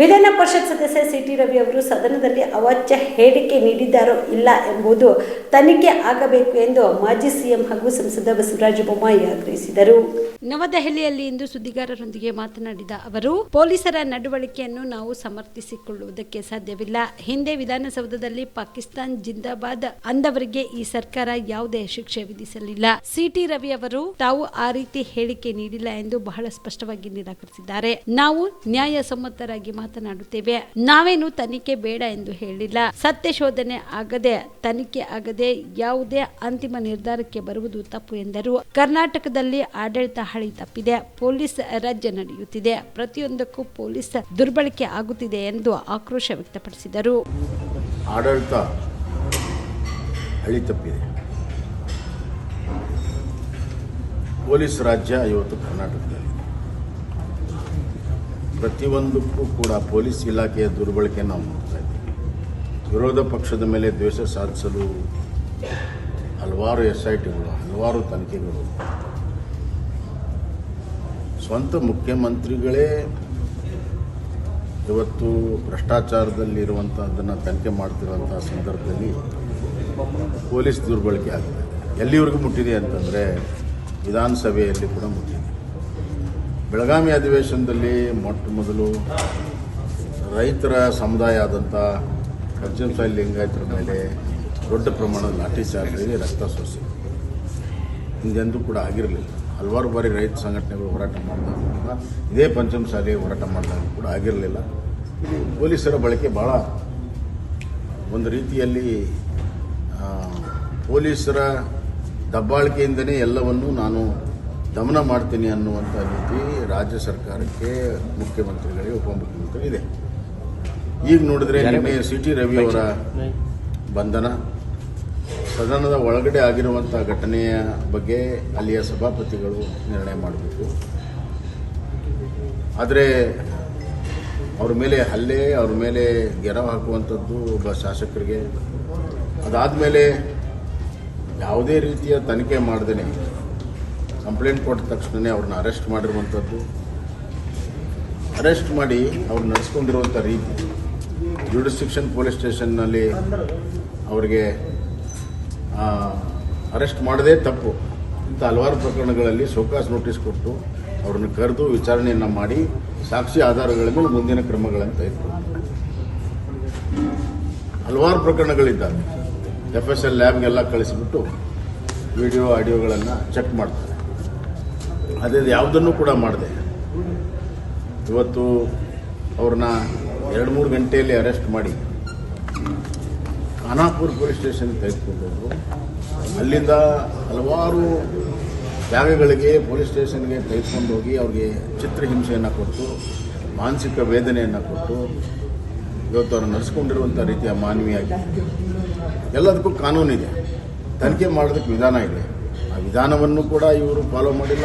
ವಿಧಾನ ಪರಿಷತ್ ಸದಸ್ಯ ಸಿಟಿ ರವಿ ಅವರು ಸದನದಲ್ಲಿ ಅವಾಚ್ಯ ಹೇಳಿಕೆ ನೀಡಿದ್ದಾರೋ ಇಲ್ಲ ಎಂಬುದು ತನಿಖೆ ಆಗಬೇಕು ಎಂದು ಮಾಜಿ ಸಿಎಂ ಹಾಗೂ ಸಂಸದ ಬಸವರಾಜ ಬೊಮ್ಮಾಯಿ ಆಗ್ರಹಿಸಿದರು. ನವದೆಹಲಿಯಲ್ಲಿ ಇಂದು ಸುದ್ದಿಗಾರರೊಂದಿಗೆ ಮಾತನಾಡಿದ ಅವರು, ಪೊಲೀಸರ ನಡವಳಿಕೆಯನ್ನು ನಾವು ಸಮರ್ಥಿಸಿಕೊಳ್ಳುವುದಕ್ಕೆ ಸಾಧ್ಯವಿಲ್ಲ. ಹಿಂದೆ ವಿಧಾನಸೌಧದಲ್ಲಿ ಪಾಕಿಸ್ತಾನ್ ಜಿಂದಾಬಾದ್ ಅಂದವರಿಗೆ ಈ ಸರ್ಕಾರ ಯಾವುದೇ ಶಿಕ್ಷೆ ವಿಧಿಸಲಿಲ್ಲ. ಸಿಟಿ ರವಿ ಅವರು, ತಾವು ಆ ರೀತಿ ಹೇಳಿಕೆ ನೀಡಿಲ್ಲ ಎಂದು ಬಹಳ ಸ್ಪಷ್ಟವಾಗಿ ನಿರಾಕರಿಸಿದ್ದಾರೆ. ನಾವು ನ್ಯಾಯಸಮ್ಮತರಾಗಿ ಮಾತನಾಡುತ್ತೇವೆ. ನಾವೇನು ತನಿಖೆ ಬೇಡ ಎಂದು ಹೇಳಿಲ್ಲ. ಸತ್ಯ ಶೋಧನೆ ಆಗದೆ, ತನಿಖೆ ಆಗದೆ ಯಾವುದೇ ಅಂತಿಮ ನಿರ್ಧಾರಕ್ಕೆ ಬರುವುದು ತಪ್ಪು ಎಂದರು. ಕರ್ನಾಟಕದಲ್ಲಿ ಆಡಳಿತ ಹಳಿ ತಪ್ಪಿದೆ. ಪೊಲೀಸ್ ರಾಜ್ಯ ನಡೆಯುತ್ತಿದೆ. ಪ್ರತಿಯೊಂದಕ್ಕೂ ಪೊಲೀಸ್ ದುರ್ಬಳಕೆ ಆಗುತ್ತಿದೆ ಎಂದು ಆಕ್ರೋಶ ವ್ಯಕ್ತಪಡಿಸಿದರು. ಆಡಳಿತ ಹಳಿ ತಪ್ಪಿದೆ. ಪೊಲೀಸ್ ರಾಜ್ಯ ಇವತ್ತು ಕರ್ನಾಟಕದಲ್ಲಿ. ಪ್ರತಿಯೊಂದಕ್ಕೂ ಕೂಡ ಪೊಲೀಸ್ ಇಲಾಖೆಯ ದುರ್ಬಳಕೆ ನಾವು ನೋಡ್ತಾ ಇದ್ದೀವಿ ವಿರೋಧ ಪಕ್ಷದ ಮೇಲೆ ದ್ವೇಷ ಸಾಧಿಸಲು ಹಲವಾರು ಎಸ್ ಐ ಟಿಗಳು ಹಲವಾರು ತನಿಖೆಗಳು. ಸ್ವಂತ ಮುಖ್ಯಮಂತ್ರಿಗಳೇ ಇವತ್ತು ಭ್ರಷ್ಟಾಚಾರದಲ್ಲಿರುವಂಥದ್ದನ್ನು ತನಿಖೆ ಮಾಡ್ತಿರುವಂಥ ಸಂದರ್ಭದಲ್ಲಿ ಪೊಲೀಸ್ ದುರ್ಬಳಕೆ ಆಗಿದೆ ಎಲ್ಲಿವರೆಗೂ ಮುಟ್ಟಿದೆ ಅಂತಂದರೆ ವಿಧಾನಸಭೆಯಲ್ಲಿ ಕೂಡ ಮುಟ್ಟಿದೆ. ಬೆಳಗಾವಿ ಅಧಿವೇಶನದಲ್ಲಿ ಮೊಟ್ಟ ಮೊದಲು ರೈತರ ಸಮುದಾಯ ಆದಂಥ ಸಾಯಿ ಲಿಂಗಾಯತರ ಮೇಲೆ ದೊಡ್ಡ ಪ್ರಮಾಣದ ಲಾಠಿ ಚಾರ್ಜ್ಗೆ ರಕ್ತ ಸೋಸಿ ಹಿಂದೆಂದೂ ಕೂಡ ಆಗಿರಲಿಲ್ಲ. ಹಲವಾರು ಬಾರಿ ರೈತ ಸಂಘಟನೆಗಳು ಹೋರಾಟ ಮಾಡಿದಾಗ ಇದೇ ಪಂಚಮ ಪಂಚಮಸಾಲಿ ಹೋರಾಟ ಮಾಡಿದಾಗ ಕೂಡ ಆಗಿರಲಿಲ್ಲ. ಇಲ್ಲಿ ಪೊಲೀಸರ ಬಳಕೆ ಭಾಳ ಒಂದು ರೀತಿಯಲ್ಲಿ ಪೊಲೀಸರ ದಬ್ಬಾಳಿಕೆಯಿಂದನೇ ಎಲ್ಲವನ್ನು ನಾನು ದಮನ ಮಾಡ್ತೀನಿ ಅನ್ನುವಂಥ ರೀತಿ ರಾಜ್ಯ ಸರ್ಕಾರಕ್ಕೆ ಮುಖ್ಯಮಂತ್ರಿಗಳಿಗೆ ಉಪಮುಖ್ಯಮಂತ್ರಿ ಇದೆ. ಈಗ ನೋಡಿದ್ರೆ ನಿನ್ನೆ ಸಿ ಟಿ ರವಿಯವರ ಬಂಧನ ಸದನದ ಒಳಗಡೆ ಆಗಿರುವಂಥ ಘಟನೆಯ ಬಗ್ಗೆ ಅಲ್ಲಿಯ ಸಭಾಪತಿಗಳು ನಿರ್ಣಯ ಮಾಡಬೇಕು. ಆದರೆ ಅವ್ರ ಮೇಲೆ ಹಲ್ಲೆ ಅವ್ರ ಮೇಲೆ ಗೆರವು ಹಾಕುವಂಥದ್ದು ಒಬ್ಬ ಶಾಸಕರಿಗೆ ಅದಾದಮೇಲೆ ಯಾವುದೇ ರೀತಿಯ ತನಿಖೆ ಮಾಡ್ದೇ ಕಂಪ್ಲೇಂಟ್ ಕೊಟ್ಟ ತಕ್ಷಣವೇ ಅವ್ರನ್ನ ಅರೆಸ್ಟ್ ಮಾಡಿರುವಂಥದ್ದು. ಅರೆಸ್ಟ್ ಮಾಡಿ ಅವ್ರು ನಡೆಸ್ಕೊಂಡಿರುವಂಥ ರೀತಿ. ಜುಡಿಸ್ಟಿಕ್ಷನ್ ಪೊಲೀಸ್ ಸ್ಟೇಷನ್ನಲ್ಲಿ ಅವರಿಗೆ ಅರೆಸ್ಟ್ ಮಾಡದೇ ತಪ್ಪು. ಇಂಥ ಹಲವಾರು ಪ್ರಕರಣಗಳಲ್ಲಿ ಸೋಕಾಸ್ ನೋಟಿಸ್ ಕೊಟ್ಟು ಅವ್ರನ್ನ ಕರೆದು ವಿಚಾರಣೆಯನ್ನು ಮಾಡಿ ಸಾಕ್ಷಿ ಆಧಾರಗಳ ಮೇಲೆ ಮುಂದಿನ ಕ್ರಮಗಳಂತ ಇತ್ತು. ಹಲವಾರು ಪ್ರಕರಣಗಳಿದ್ದಾವೆ. ಎಫ್ ಎಸ್ ಎಲ್ ಲ್ಯಾಬ್ಗೆಲ್ಲ ಕಳಿಸಿಬಿಟ್ಟು ವಿಡಿಯೋ ಆಡಿಯೋಗಳನ್ನು ಚೆಕ್ ಮಾಡ್ತಾರೆ. ಅದೇ ಯಾವುದನ್ನು ಕೂಡ ಮಾಡಿದೆ. ಇವತ್ತು ಅವ್ರನ್ನ ಎರಡು ಮೂರು ಗಂಟೆಯಲ್ಲಿ ಅರೆಸ್ಟ್ ಮಾಡಿ. ಖಾನಾಪುರ ಪೊಲೀಸ್ ಸ್ಟೇಷನ್ ತೆಗೆದುಕೊಂಡು ಅಲ್ಲಿಂದ ಹಲವಾರು ಜಾಗಗಳಿಗೆ ಪೊಲೀಸ್ ಸ್ಟೇಷನ್ಗೆ ತೆಗೆದುಕೊಂಡು ಹೋಗಿ ಅವ್ರಿಗೆ ಚಿತ್ರಹಿಂಸೆಯನ್ನು ಕೊಟ್ಟು, ಮಾನಸಿಕ ವೇದನೆಯನ್ನು ಕೊಟ್ಟು, ಇವತ್ತು ಅವ್ರು ನಡೆಸ್ಕೊಂಡಿರುವಂಥ ರೀತಿಯ ಮಾನವೀಯಾಗಿ. ಎಲ್ಲದಕ್ಕೂ ಕಾನೂನಿದೆ. ತನಿಖೆ ಮಾಡೋದಕ್ಕೆ ವಿಧಾನ ಇದೆ. ಆ ವಿಧಾನವನ್ನು ಕೂಡ ಇವರು ಫಾಲೋ ಮಾಡಿಲ್ಲ.